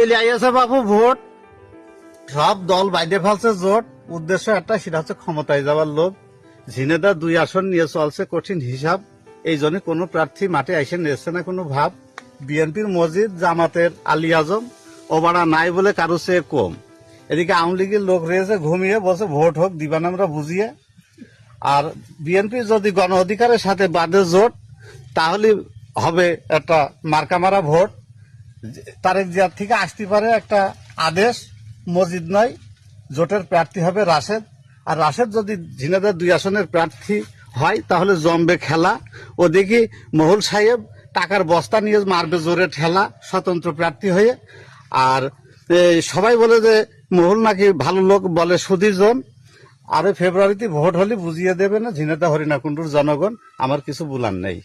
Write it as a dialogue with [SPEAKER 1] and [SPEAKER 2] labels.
[SPEAKER 1] আইয়াছে বাবু, vote. সব দল বাইরে ফেলছে জোট। উদ্দেশ্য একটা, সেটা হচ্ছে ক্ষমতায় যাওয়ার লোভ। ঝিনেদা দুই আসন নিয়ে চলছে কঠিন হিসাব। এই জন্য কোনো প্রার্থী মাঠে এসে নিয়েছে না কোনো ভাব। বিএনপির মসজিদ জামাতের আলী আজম ওবারা নাই বলে কারও চেয়ে কম। এদিকে আওয়ামী লীগের লোক রয়েছে, ঘুমিয়ে বসে ভোট হোক দিবান আমরা বুঝিয়ে। আর বিএনপি যদি গণ অধিকারের সাথে বাদে জোট, তাহলে হবে একটা মার্কামারা ভোট। তারেক জিয়ার থেকে আসতে পারে একটা আদেশ, মসজিদ নয়, জোটের প্রার্থী হবে রাশেদ। আর রাশেদ যদি ঝিনাদার দুই আসনের প্রার্থী হয়, তাহলে জমবে খেলা। ওদিকে মহুল সাহেব টাকার বস্তা নিয়ে মারবে জোরে ঠেলা, স্বতন্ত্র প্রার্থী হয়ে। আর সবাই বলে যে মহুল নাকি ভালো লোক বলে সুধীর জন আরে ফেব্রুয়ারিতে ভোট হলে বুঝিয়ে দেবে না ঝিনাদা হরিণাকুণ্ডুর জনগণ। আমার কিছু বলার নেই।